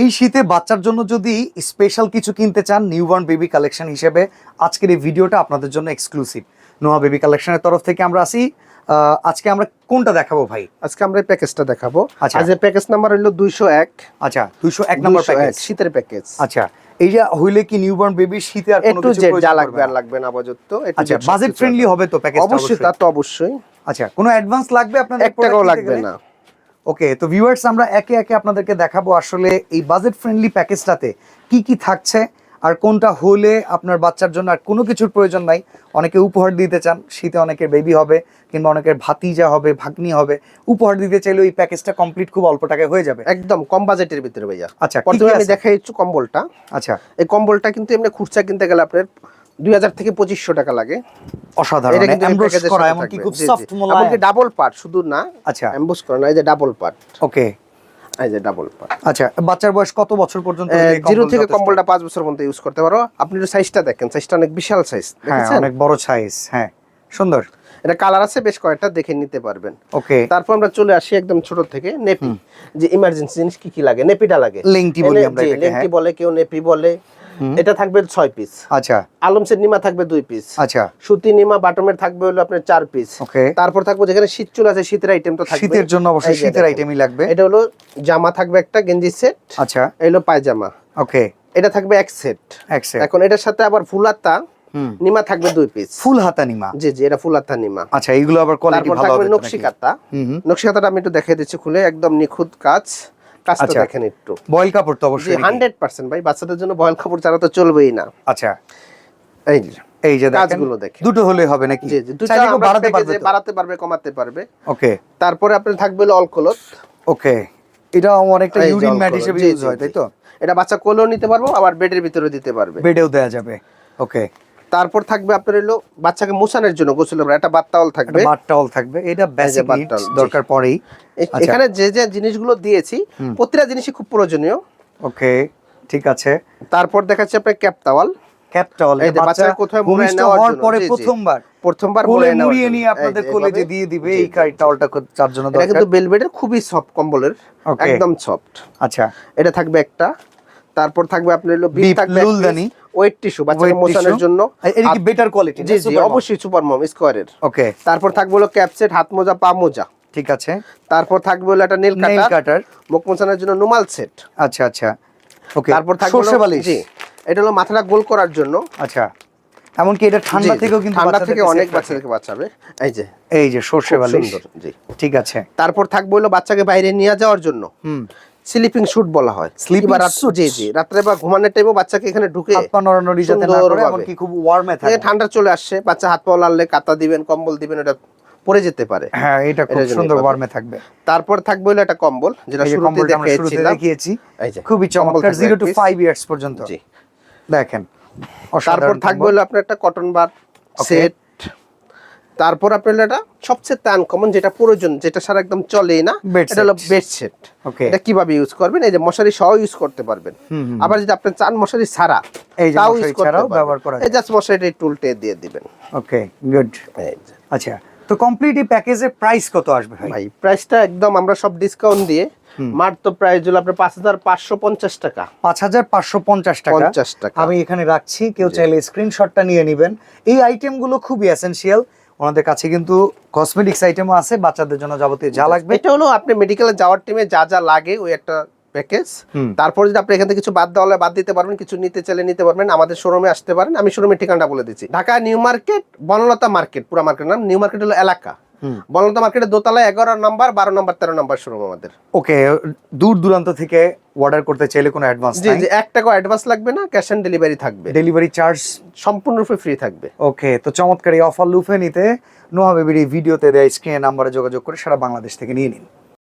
এই শীতে বাচ্চার জন্য যদি স্পেশাল কিছু কিনতে চান নিউবর্ন বেবি কালেকশন হিসেবে আজকের এই ভিডিওটা আপনাদের জন্য এক্সক্লুসিভ নোয়া বেবি কালেকশনের তরফ থেকে আমরা আসি। আজকে আমরা কোনটা দেখাবো ভাই? আজকে আমরা এই প্যাকেজটা দেখাবো। আচ্ছা। আজ প্যাকেজ নাম্বার হলো দুইশো এক। আচ্ছা দুইশো এক নম্বর প্যাকেজ শীতের প্যাকেজ আচ্ছা এই যে হইলে কি নিউবর্ন বেবি শীতে আর কোনো কিছু যা লাগবে আর লাগবে না আপাতত আচ্ছা বাজেট ফ্রেন্ডলি হবে তো প্যাকেজ অবশ্যই তা তো অবশ্যই। আচ্ছা কোনো অ্যাডভান্স লাগবে আপনাদের এক টাকাও লাগবে না। ওকে তো ভিউয়ার্স আমরা একে একে আপনাদেরকে দেখাবো আসলে এই বাজেট ফ্রেন্ডলি প্যাকেজটাতে কি কি থাকছে আর কোনটা হলে আপনার বাচ্চার জন্য আর কোনো কিছুর প্রয়োজন নাই। অনেকে উপহার দিতে চান শীতে অনেকের বেবি হবে কিংবা অনেকের ভাতিজা হবে ভাগ্নি হবে। উপহার দিতে চাইলে এই প্যাকেজটা কমপ্লিট খুব অল্প টাকায় হয়ে যাবে। একদম কম বাজেটের ভিতরে ভাইয়া। আচ্ছা প্রথমে আমি দেখাই একটু কম্বলটা। আচ্ছা। এই কম্বলটা কিন্তু এমনি খুচরা কিনতে গেলে আপনার দুই হাজার থেকে পঁচিশশো টাকা লাগে। অসাধারণ করা এমনকি খুব। সফট এমনকি ডাবল পার্ট শুধু না আচ্ছা। এমবোস করা না এই যে ডাবল পার্ট ওকে। এই যে ডাবল পার্ট আচ্ছা বাচ্চার বয়স কত বছর পর্যন্ত? জিরো থেকে কম্বলটা পাঁচ বছর পর্যন্ত ইউজ করতে পারো। আপনি একটু সাইজটা দেখেন। সাইজটা অনেক বিশাল সাইজ হ্যাঁ দেখেছেন? অনেক বড় সাইজ হ্যাঁ। সুন্দর। এটা কালার আছে বেশ কয়েকটা দেখে নিতে পারবেন। ওকে। তারপর আমরা চলে আসি একদম ছোট থেকে নেপি। যে ইমার্জেন্সি জিনিস কি কি লাগে? নেপিটা লাগে। লেংটি বলি আমরা এটাকে, লেংটি হ্যাঁ। বলে কেউ নেপি বলে। এটা থাকবে ছয় পিস আচ্ছা। আলমসের নিমা থাকবে দুই পিস আচ্ছা। সুতি নিমা বাটমের থাকবে হলো আপনার চার পিস ওকে। তারপর থাকবে যেখানে শীত চলে আছে শীতের আইটেম তো থাকবে। শীতের জন্য অবশ্যই এই শীতের আইটেমই লাগবে। এটা হলো জামা থাকবে একটা গেঞ্জি সেট। আচ্ছা। এলো পায়জামা। ওকে। এটা থাকবে এক সেট। এক সেট। এখন এটার সাথে আবার ফুলাতা হুম। নিমা থাকবে দুই পিস ফুল হাতা নিমা? জি জি এটা ফুলাতা নিমা। আচ্ছা এইগুলো আবার কোয়ালিটি ভালো হবে নকশি নাকি? কাতা নকশি কাতাটা আমি একটু দেখিয়ে দিচ্ছি খুলে একদম নিখুঁত কাজ। কাজটা আচ্ছা। দেখেন একটু। বয়েল কাপড় তো অবশ্যই নাকি? হান্ড্রেড পার্সেন্ট ভাই বাচ্চাদের জন্য বয়েল কাপড় ছাড়া তো চলবেই না। আচ্ছা। এই এই যে কাজগুলো দেখেন। দুটো হলে হবে নাকি? জি জি দুটো বাড়াতে পারবে বাড়াতে পারবে কমাতে পারবে। ওকে। তারপরে আপনার থাকবে অলকলত ওকে। এটা অনেকটা ইউরিন ম্যাট হিসেবে ইউজ হয় তাই তো? এটা বাচ্চা কোলেও নিতে পারব আবার বেডের ভিতরে দিতে পারবে। বেডেও দেওয়া যাবে। ওকে। তারপর থাকবে আপনার হলো বাচ্চাকে মোছানোর জন্য গোসল করার একটা বাত্তাওয়াল থাকবে। বাট টাওয়াল থাকবে। এটা বেসিক। দরকার পড়েই আচ্ছা। এখানে যে যে জিনিসগুলো দিয়েছি প্রতিটা জিনিসই খুব প্রয়োজনীয়। ওকে ঠিক আছে। তারপর দেখাচ্ছি আপনার ক্যাপ তাওয়াল ক্যাপ টাওয়াল এই যে বাচ্চাকে কোথাও মুড়ায় ভূমিষ্ঠ নেওয়ার পরে। প্রথমবার। প্রথমবার নেওয়ার মুড়িয়ে। নিয়ে আপনাদের কোলে যে দিয়ে দিবে এই। কাই টাওয়ালটা তার জন্য এটা কিন্তু বেলবেডের খুবই সফট কম্বলের একদম সফট আচ্ছা। এটা থাকবে একটা। তারপর থাকবে আপনার হলো বিপ বিপ, থাকবে লুলদানি। ওয়েট টিস্যু Wet মোছানোর জন্য এটা কি বেটার কোয়ালিটি জি জি অবশ্যই সুপার মম স্কোয়ারের ওকে তারপর থাকবে হলো ক্যাপসেট হাত মোজা পা মোজা। ঠিক আছে। তারপর থাকবে হলো একটা নেল কাটার মুখ মোছানোর জন্য নোমাল সেট আচ্ছা আচ্ছা। ওকে তারপর থাকবে সর্ষে বালিশ। জি এটা হলো মাথাটা গোল করার জন্য। আচ্ছা। এমনকি এটা ঠান্ডা। থেকেও কিন্তু ঠান্ডা থেকে অনেক। বাচ্চাদেরকে বাঁচাবে। এই যে এই যে সর্ষে বালিশ। জি। ঠিক আছে। তারপর থাকবে হলো বাচ্চাকে বাইরে নিয়ে যাওয়ার জন্য। হুম। স্লিপিং শুট বলা হয়। রাত- জি জি রাত্রে বা ঘুমানোর টাইমে বাচ্চাকে এখানে ঢুকে হাত পা নড়ানড়ি যাতে না করে। এমনকি খুব ওয়ার্মে থাকে। ঠান্ডা চলে আসছে বাচ্চা হাত পা লাললে কাতা দিবেন কম্বল দিবেন এটা পরে যেতে পারে। হ্যাঁ এটা খুব সুন্দর ওয়ার্মে থাকবে। তারপর থাকবে হলো একটা কম্বল যেটা শুরুতে দেখিয়েছি। খুবই চমৎকার থাকবে জিরো এক টু piece। ফাইভ ইয়ার্স পর্যন্ত। জি। দেখেন তারপর থাকবে হলো আপনার একটা কটন বার সেট তারপর আপনার এটা সবচেয়ে আনকমন যেটা প্রয়োজন যেটা সারা একদম চলেই না এটা হলো set। Bed set Okay. এটা কীভাবে ইউজ করবেন? এই যে মশারি সহ ইউজ করতে পারবেন। আবার যদি আপনি চান মশারি ছাড়া এই যে তাও মশারি ইউজ করতে পারবেন। ব্যবহার করা এই জাস্ট মশারিটা একটু উল্টে দিয়ে দিবেন। ওকে গুড আচ্ছা তো কমপ্লিট এই প্যাকেজের প্রাইস কত আসবে ভাই? ভাই প্রাইসটা একদম আমরা সব ডিসকাউন্ট দিয়ে মাত্র প্রাইস হলো আপনার পাঁচ হাজার পাঁচশো পঞ্চাশ টাকা। পাঁচ হাজার পাঁচশো পঞ্চাশ টাকা। 50 টাকা। আমি এখানে রাখছি কেউ চাইলে স্ক্রিনশটটা নিয়ে নেবেন। এই আইটেমগুলো খুবই এসেনশিয়াল ওনাদের কাছে কিন্তু কসমেটিক্স আইটেমও আছে বাচ্চাদের জন্য যাবতীয় যা লাগবে। এটা হলো আপনি মেডিকেলে যাওয়ার টাইমে যা যা লাগে ওই একটা প্যাকেজ। তারপর যদি আপনি এখান থেকে কিছু বাদ দেওয়া হলে বাদ দিতে পারবেন কিছু নিতে চাইলে নিতে পারবেন আমাদের শোরুমে আসতে পারেন। আমি শোরুমের ঠিকানাটা বলে দিচ্ছি। Dhaka new market Banalata market পুরো মার্কেট নাম নিউ মার্কেট হলো এলাকা। হুম। বনলতা মার্কেটের দোতলা এগারো নাম্বার বারো নাম্বার তেরো নাম্বার শোরুম আমাদের। ওকে দূর দূরান্ত থেকে অর্ডার করতে চাইলে কোনো অ্যাডভান্স জি জি এক টাকা অ্যাডভান্স লাগবে না ক্যাশ অন ডেলিভারি থাকবে। ডেলিভারি চার্জ সম্পূর্ণরূপে ফ্রি থাকবে। ওকে তো চমৎকার এই অফার লুফে নিতে নোহা বেবির এই ভিডিওতে দেয় স্ক্রিনে নাম্বারে যোগাযোগ করে সারা বাংলাদেশ থেকে নিয়ে নিন।